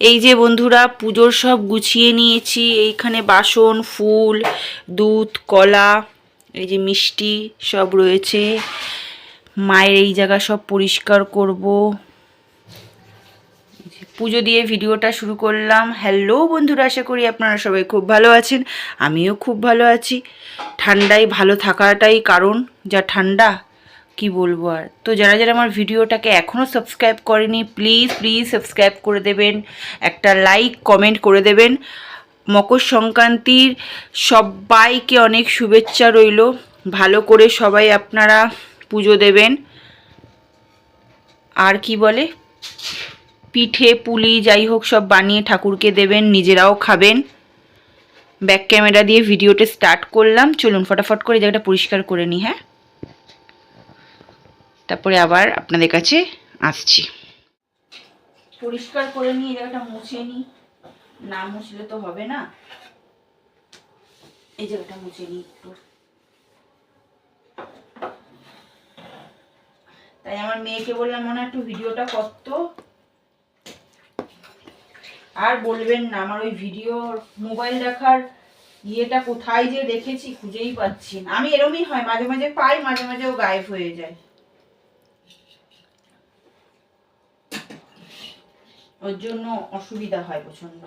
এই যে বন্ধুরা, পুজোর সব গুছিয়ে নিয়েছি। এইখানে বাসন, ফুল, দুধ, কলা, এই যে মিষ্টি সব রয়েছে। মায়ের এই জায়গা সব পরিষ্কার করব। পুজো দিয়ে ভিডিওটা শুরু করলাম। হ্যালো বন্ধুরা, আশা করি আপনারা সবাই খুব ভালো আছেন। আমিও খুব ভালো আছি। ঠান্ডায় ভালো থাকাটাই কারণ। যা ঠান্ডা কি বলব আর? তো যারা যারা আমার ভিডিওটাকে এখনও সাবস্ক্রাইব করেনি প্লিজ প্লিজ সাবস্ক্রাইব করে দেবেন, একটা লাইক কমেন্ট করে দেবেন। মকর সংক্রান্তির সবাইকে অনেক শুভেচ্ছা রইল। ভালো করে সবাই আপনারা পুজো দেবেন। আর কি বলে? পিঠে, পুলি, যাই হোক, সব বানিয়ে ঠাকুরকে দেবেন, নিজেরাও খাবেন। ব্যাক ক্যামেরা দিয়ে ভিডিওটা স্টার্ট করলাম। চলুন, ফটাফট করে জায়গাটা পরিষ্কার করে নিই হ্যাঁ? তারপরে আবার আপনাদের কাছে আসছি। পরিষ্কার করে এই জায়গাটা মুছে নিই না মুছলে তো হবে না। এই জায়গাটা মুছে নিই একটু। তাই আমার মেয়েকে বললাম, মনে একটু ভিডিওটা করতো। আর বলবেন না, আমার ওই ভিডিও, মোবাইল দেখার ইয়েটা কোথায় যে রেখেছি খুঁজেই পাচ্ছি না। আমি এরমই হয়, মাঝে মাঝে পাই, মাঝে মাঝে ও গায়েব হয়ে যায়। ওর জন্য অসুবিধা হয় প্রচণ্ড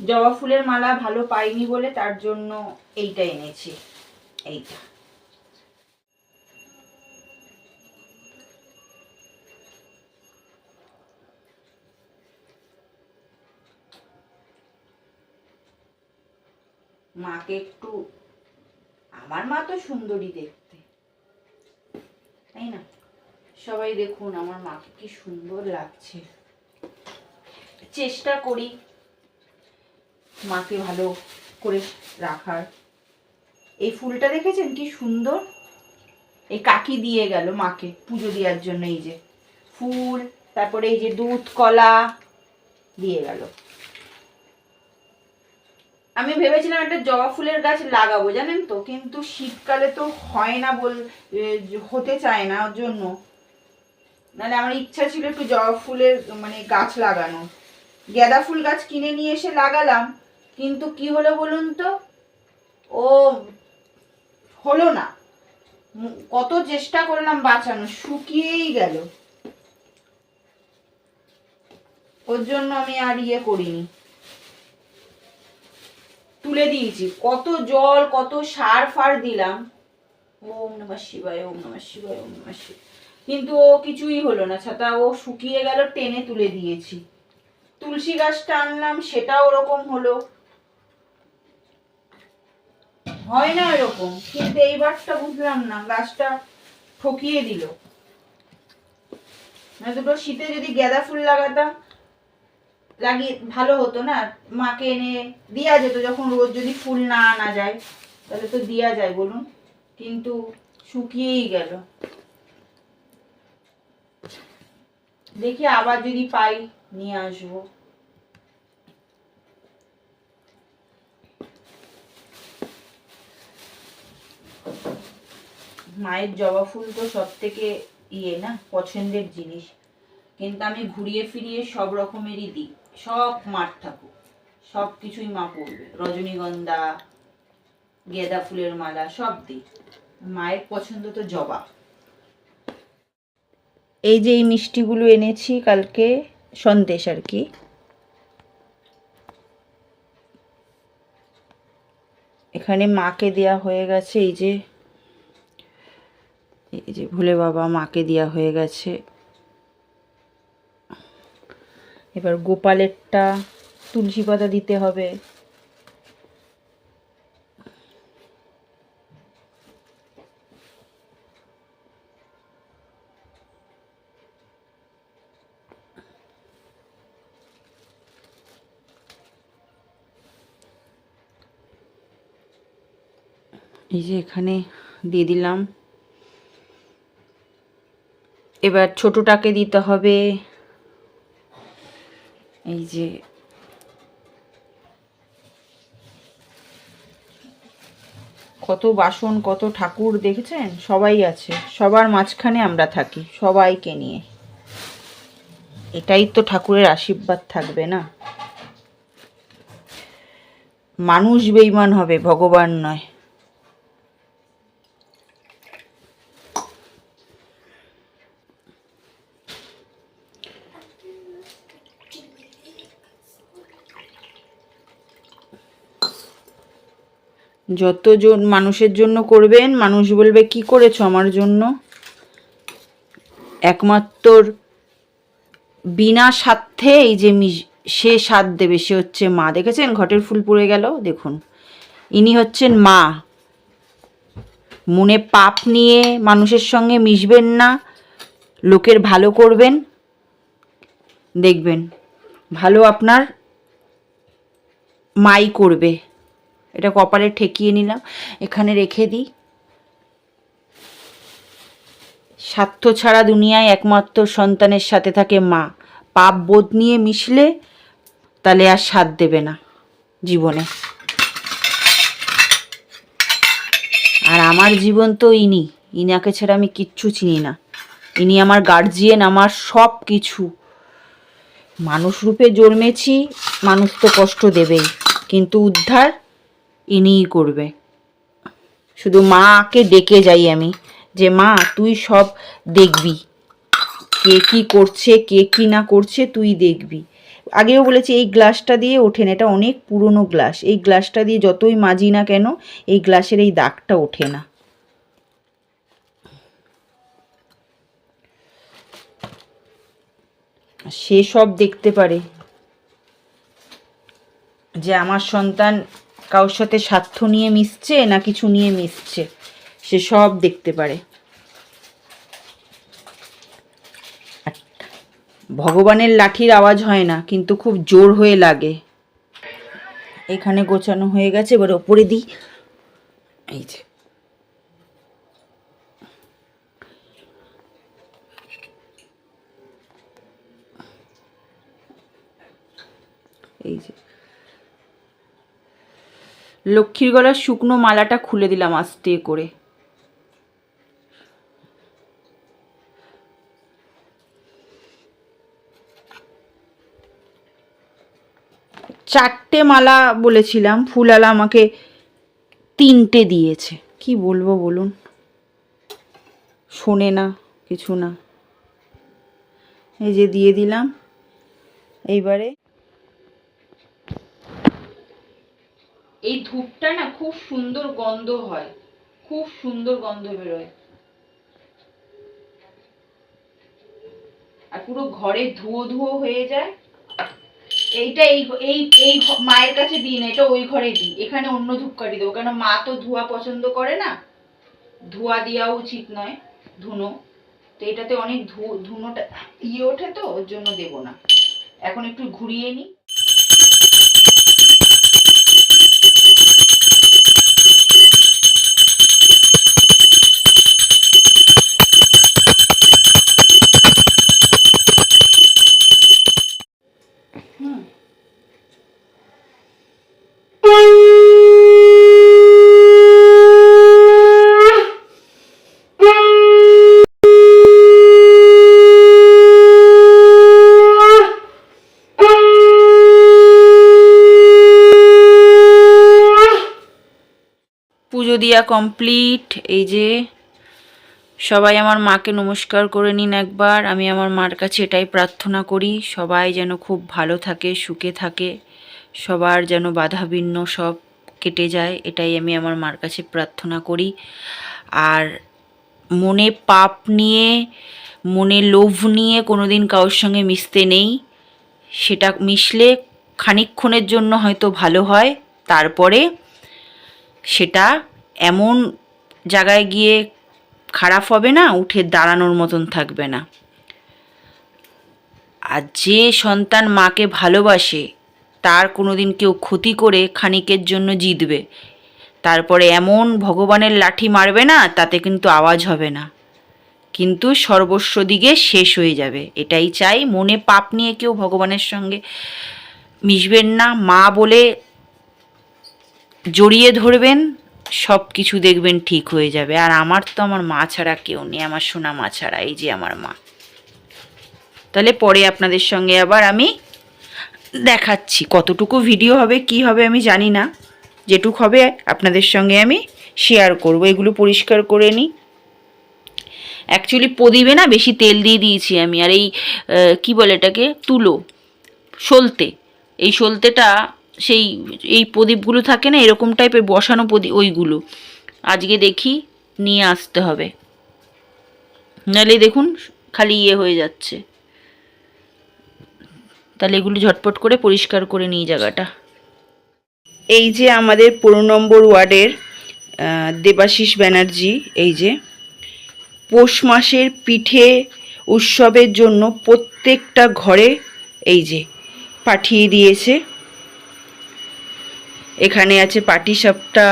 জবা ফুলের মালা ভালো পাইনি বলে তার জন্য এইটা এনেছি। এইটা। মাকে একটু আমার মা তো সুন্দরী দেখতে। তাই না? সবাই দেখুন আমার মাকে কি সুন্দর লাগছে। চেষ্টা করি মাকে ভালো করে রাখার। এই ফুলটা দেখেছেন কি সুন্দর? এই কাকি দিয়ে গেল মাকে পুজো দেওয়ার জন্য এই যে। ফুল, তারপরে এই যে দুধ কলা দিয়ে গেল। আমি ভেবেছিলাম একটা জবা ফুলের গাছ লাগাবো, জানেন তো? কিন্তু শীতকালে তো হয় না বল হতে চায় না ওর জন্য। নাহলে আমার ইচ্ছা ছিল একটু জবা ফুলের মানে গাছ লাগানো। গাঁদা ফুল গাছ কিনে নিয়ে এসে লাগালাম, কিন্তু কি হলো বলুন তো? ও হলো না। কত চেষ্টা করলাম বাঁচানো, শুকিয়েই গেল। ওর জন্য আমি আর ইয়ে করিনি। তুলে দিয়েছি। কত জল, কত সার ফার দিলাম। ওম নমঃ শিবায়, ওম নমঃ শিবায়, ওম নমঃ কিন্তু ও কিছুই হলো না, ছাতা ও শুকিয়ে গেল, টেনে তুলে দিয়েছি। তুলসী গাছটা আনলাম, সেটাও ওরকম হলো। হয় না এরকম কিন্তু এইবারটা বুঝলাম না, গাছটা ঠকিয়ে দিল। না দুটো শীতে যদি গাঁদা ফুল লাগাতাম লাগিয়ে, ভালো হতো না। মাকে এনে দেওয়া যেত যখন রোজ যদি ফুল না আনা যায়, তাহলে তো দেওয়া যায় বলুন। কিন্তু শুকিয়েই গেল। দেখি আবার যদি পাই, নিয়ে আসব। মায়ের জবা ফুল তো সব থেকে ইয়ে না, পছন্দের জিনিস। কিন্তু আমি ঘুরিয়ে ফিরিয়ে সব রকমেরই দিই। সব মাঠ থাকুক, সব কিছুই মা পড়বে। রজনীগন্ধা, গেঁদা ফুলের মালা, সব দিই মায়ের পছন্দ তো জবা। এই যে এই মিষ্টিগুলো এনেছি কালকে, সন্দেশ আর কি। এখানে মাকে দেয়া হয়ে গেছে, এই যে এই যে ভুলে বাবা মাকে দেয়া হয়ে গেছে। এবার গোপালেরটা তুলসী পাতা দিতে হবে। এই যে এখানে দিয়ে দিলাম। এবার ছোটটাকে দিতে হবে এই যে কত বাসন, কত ঠাকুর দেখেছেন? সবাই আছে। সবার মাঝখানে আমরা থাকি, সবাইকে নিয়ে। এটাই তো ঠাকুরের আশীর্বাদ থাকবে না? মানুষ বেইমান হবে, ভগবান নয়। যতজন মানুষের জন্য করবেন, মানুষ বলবে, কি করেছ আমার জন্য? একমাত্র বিনা স্বার্থে এই যে সে স্বাদ দেবে, সে হচ্ছে মা। দেখেছেন? ঘটের ফুল পড়ে গেল, দেখুন। ইনি হচ্ছেন মা। মনে পাপ নিয়ে মানুষের সঙ্গে মিশবেন না, লোকের ভালো করবেন। দেখবেন, ভালো আপনার মাই করবে। এটা কপালে ঠেকিয়ে নিলাম। এখানে রেখে দিই। স্বার্থ ছাড়া দুনিয়ায় একমাত্র সন্তানের সাথে থাকে মা। পাপ বোধ নিয়ে মিশলে তাহলে আর স্বাদ দেবে না জীবনে। আর আমার জীবন তো ইনি। ইনাকে ছাড়া আমি কিচ্ছু চিনি না। ইনি আমার গার্জিয়ান আমার সব কিছু মানুষ রূপে জন্মেছি, মানুষ তো কষ্ট দেবেই। কিন্তু উদ্ধার ইনিই করবে। শুধু মাকে ডেকে যাই আমি যে, মা, তুই সব দেখবি। কে কি করছে, কে কি না করছে তুই দেখবি। আগেও বলেছি, এই গ্লাসটা দিয়ে ওঠে না এটা অনেক পুরনো গ্লাস। এই গ্লাসটা দিয়ে যতই মাজি না কেন, এই গ্লাসের এই দাগটা ওঠে না। সে সব দেখতে পারে যে, আমার সন্তান কারোর সাথে স্বার্থ নিয়ে মিশছে না কিছু নিয়ে মিশছে? সে সব দেখতে পারে। ভগবানের লাঠির আওয়াজ হয় না, কিন্তু খুব জোর হয়ে লাগে। এখানে গোছানো হয়ে গেছে, এবার ওপরে দিই। এই যে। লক্ষ্মীর গলার শুকনো মালাটা খুলে দিলাম আস্তে করে। চারটে মালা বলেছিলাম, ফুলালা আমাকে তিনটে দিয়েছে। কি বলব বলুন? শোনে না, কিছু না। এই যে দিয়ে দিলাম। এইবারে এই ধূপটা না খুব সুন্দর গন্ধ হয়। খুব সুন্দর গন্ধ বেরোয়। আর পুরো ঘরে ধুয়ো ধুয়ো হয়ে যায়। এইটা এই এই এই মায়ের কাছে দিই না, এটা ওই ঘরে দিই। এখানে অন্য ধূপকাঠি দেবো কেন মা তো ধোঁয়া পছন্দ করে না। ধোঁয়া দেওয়া উচিত নয়, ধুনো। তো এটাতে অনেক ধু- ধুনোটা ইয়ে ওঠে তো, ওর জন্য দেবো না। এখন একটু ঘুরিয়ে নিই। দিয়া কমপ্লিট এই যে সবাই আমার মাকে নমস্কার করে নিন একবার। আমি আমার মার কাছে এটাই প্রার্থনা করি, সবাই যেন খুব ভালো থাকে, সুখে থাকে, সবার যেন বাধা বিঘ্ন সব কেটে যায়, এটাই আমি আমার মার কাছে প্রার্থনা করি। আর মনে পাপ নিয়ে, মনে লোভ নিয়ে কোনোদিন কারোর সঙ্গে মিশতে নেই। সেটা মিশলে খানিকক্ষণের জন্য হয়তো ভালো হয়, তারপরে সেটা এমন জায়গায় গিয়ে খারাপ হবে না, উঠে দাঁড়ানোর মতন থাকবে না। আর যে সন্তান মাকে ভালোবাসে, তার কোনো দিন কেউ ক্ষতি করে খানিকের জন্য জিতবে। তারপরে এমন ভগবানের লাঠি মারবে না, তাতে কিন্তু আওয়াজ হবে না। কিন্তু সর্বস্ব দিকে শেষ হয়ে যাবে, এটাই চাই। মনে পাপ নিয়ে কেউ ভগবানের সঙ্গে মিশবেন না। মা বলে জড়িয়ে ধরবেন সব কিছু দেখবেন ঠিক হয়ে যাবে। আর আমার তো আমার মা ছাড়া কেউ নেই, আমার সোনা মা ছাড়া, এই যে আমার মা। তাহলে পরে আপনাদের সঙ্গে আবার আমি দেখাচ্ছি কতটুকু ভিডিও হবে, কি হবে আমি জানি না। যেটুক হবে আপনাদের সঙ্গে আমি শেয়ার করব, এগুলো পরিষ্কার করে নিই। অ্যাকচুয়ালি প্রদীপে না বেশি তেল দিয়ে দিয়েছি আমি, আর এই কি বলে এটাকে, তুলো, সলতে। এই সলতেটা সেই, এই প্রদীপগুলো থাকে না, এরকম টাইপের বসানো প্রদীপ, ওইগুলো। আজকে দেখি, নিয়ে আসতে হবে। নাহলে দেখুন, খালি ইয়ে হয়ে যাচ্ছে। তাহলে এগুলো ঝটপট করে পরিষ্কার করে নিই জায়গাটা। এই যে আমাদের পনেরো নম্বর ওয়ার্ডের দেবাশিস ব্যানার্জি, এই যে, পৌষ মাসের পিঠে উৎসবের জন্য প্রত্যেকটা ঘরে এই যে, পাঠিয়ে দিয়েছে। এখানে আছে পাটিসাপটা,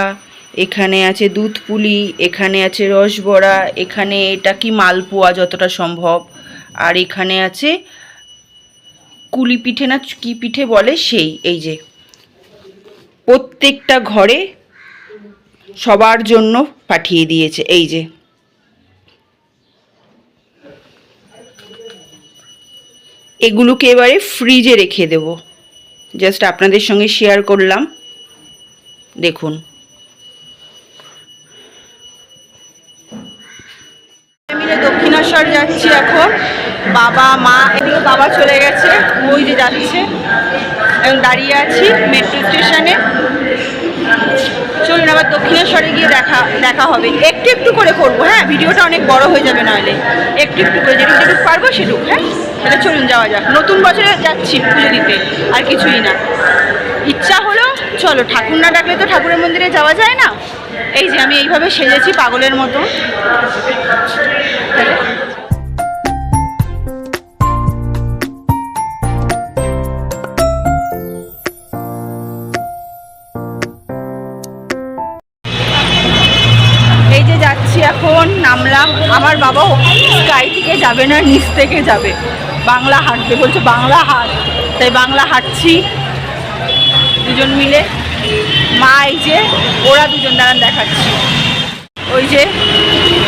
এখানে আছে দুধ পুলি এখানে আছে রসবড়া, এখানে এটা কি মালপোয়া যতটা সম্ভব, আর এখানে আছে কুলি পিঠে না কি পিঠে বলে সেই, এই যে। প্রত্যেকটা ঘরে সবার জন্য পাঠিয়ে দিয়েছে, এই যে। এগুলোকে এবারে ফ্রিজে রেখে দেব। জাস্ট আপনাদের সঙ্গে শেয়ার করলাম। দেখুন। মিলে দক্ষিণেশ্বর যাচ্ছি এখন। বাবা, মা, এদিকে বাবা চলে গেছে, ওই যে যাচ্ছে। এবং দাঁড়িয়ে আছি মেট্রো স্টেশনে। চলুন আবার দক্ষিণেশ্বরে গিয়ে দেখা দেখা হবে। একটু একটু করে করব হ্যাঁ? ভিডিওটা অনেক বড় হয়ে যাবে নাহলে। একটু একটু করে যেটুকু যেটুকু পারব সেটুকু হ্যাঁ? তাহলে চলুন যাওয়া যাক। নতুন বছরে যাচ্ছি পুজো দিতে, আর কিছুই না। ইচ্ছা চলো ঠাকুর না ডাকলে তো ঠাকুরের মন্দিরে যাওয়া যায় না? এই যে আমি এইভাবে সেজেছি পাগলের মতো। এই যে যাচ্ছি এখন, নামলাম। আমার বাবা স্কাই থেকে যাবে না, নিচ থেকে যাবে। বাংলা হাঁটবে, বলছে বাংলা হাট। তাই বাংলা হাঁটছি। দুজন মিলে। মা এই যে, ওরা দুজন দাঁড়ান দেখাচ্ছি। ওই যে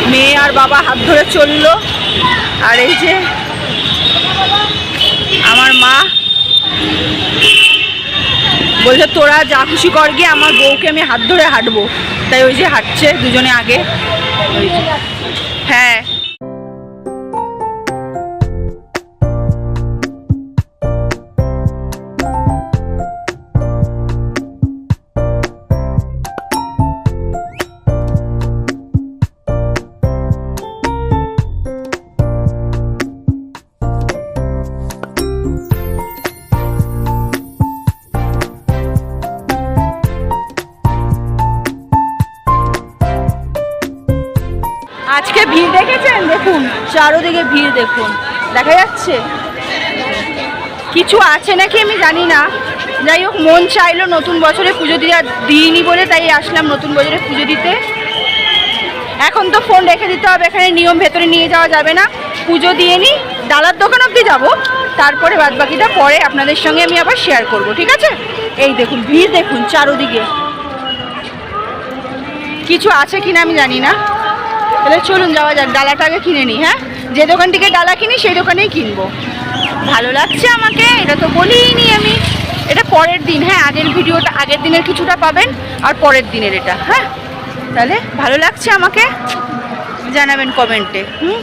মেয়ে আর বাবা হাত ধরে চলল। আর এই যে আমার মা। বলছে, তোরা যা খুশি কর গিয়ে, আমার বউকে আমি হাত ধরে হাঁটবো। তাই ওই যে হাঁটছে দুজনে আগে। ওই যে। ভিড় দেখেছেন? দেখুন। চারোদিকে ভিড় দেখুন। দেখা যাচ্ছে? কিছু আছে নাকি আমি জানি না। যাই হোক, মন চাইলো নতুন বছরে পুজো দিয়ে দিইনি বলে, তাই আসলাম নতুন বছরে পুজো দিতে। এখন তো ফোন রেখে দিতে হবে, এখানে নিয়ম ভেতরে নিয়ে যাওয়া যাবে না। পুজো দিয়ে নিই ডালার দোকান অবধি যাব। তারপরে বাদ বাকিটা পরে আপনাদের সঙ্গে আমি আবার শেয়ার করব, ঠিক আছে? এই দেখুন, ভিড় দেখুন চারোদিকে। কিছু আছে কিনা আমি জানি না। তাহলে চলুন, যাওয়া যাক। ডালাটা আগে কিনে নিই হ্যাঁ? যে দোকান থেকে ডালা কিনি, সেই দোকানেই কিনবো। ভালো লাগছে আমাকে, এটা তো বলিনি আমি। এটা পরের দিন হ্যাঁ? আগের ভিডিওটা, আগের দিনের কিছুটা পাবেন, আর পরের দিনের এটা হ্যাঁ? তাহলে ভালো লাগছে আমাকে, জানাবেন কমেন্টে, হুম?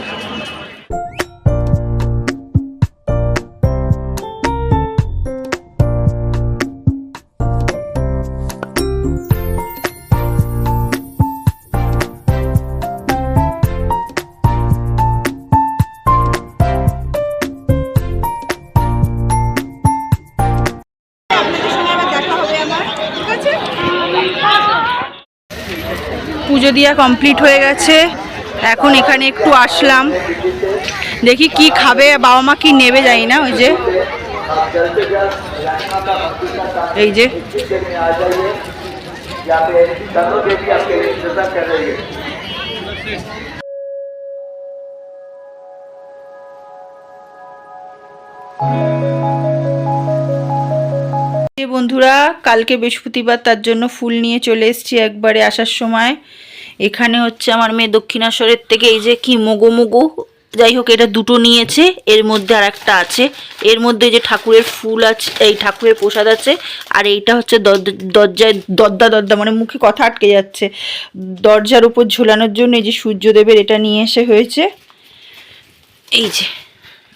দিয়া কমপ্লিট হয়ে গেছে। এখন এখানে একটু আসলাম। দেখি কি খাবে, বাবা মা কি নেবে যাই না, ওই যে। এই যে। বন্ধুরা, কালকে বৃহস্পতিবার তার জন্য ফুল নিয়ে চলে এসছি একবারে আসার সময়। এখানে হচ্ছে আমার মেয়ে দক্ষিণেশ্বরের থেকে এই যে কি মোগো মোগো, যাই হোক এটা দুটো নিয়েছে, এর মধ্যে আর একটা আছে। এর মধ্যে যে ঠাকুরের ফুল আছে, এই ঠাকুরের প্রসাদ আছে, আর এইটা হচ্ছে দর- দরজায় দরদা দরদা মানে মুখে কথা আটকে যাচ্ছে। দরজার উপর ঝোলানোর জন্য এই যে সূর্যদেবের এটা নিয়ে এসে হয়েছে। এই যে,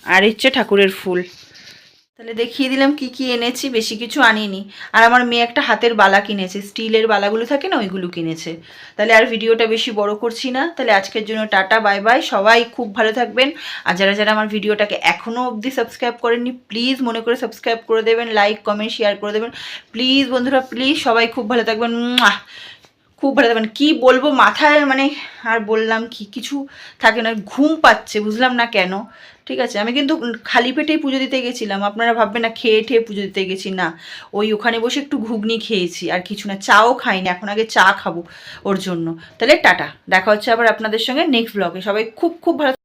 আর হচ্ছে ঠাকুরের ফুল। তাহলে দেখিয়ে দিলাম কি কি এনেছি, বেশি কিছু আনিনি। আর আমার মেয়ে একটা হাতের বালা কিনেছে, স্টিলের বালাগুলো থাকে না, ওইগুলো কিনেছে। তাহলে আর ভিডিওটা বেশি বড় করছি না। তাহলে আজকের জন্য টাটা, বাই বাই। সবাই খুব ভালো থাকবেন। আর যারা যারা আমার ভিডিওটাকে এখনও অবধি সাবস্ক্রাইব করেননি প্লিজ মনে করে সাবস্ক্রাইব করে দেবেন লাইক কমেন্ট শেয়ার করে দেবেন। প্লিজ বন্ধুরা প্লিজ সবাই খুব ভালো থাকবেন। খুব ভালো থাকবেন। কী বলব, মাথায় মানে আর বললাম কি, কিছু থাকে না, ঘুম পাচ্ছে, বুঝলাম না কেন। ঠিক আছে, আমি কিন্তু খালি পেটেই পুজো দিতে গেছিলাম, আপনারা ভাববেন না খেয়ে ঠেয়ে পুজো দিতে গেছি, না। ওই ওখানে বসে একটু ঘুগনি খেয়েছি, আর কিছু না, চাও খাইনি, এখন আগে চা খাব ওর জন্য। তাহলে টাটা, দেখা হচ্ছে আবার আপনাদের সঙ্গে নেক্সট ব্লগে সবাই খুব খুব ভালো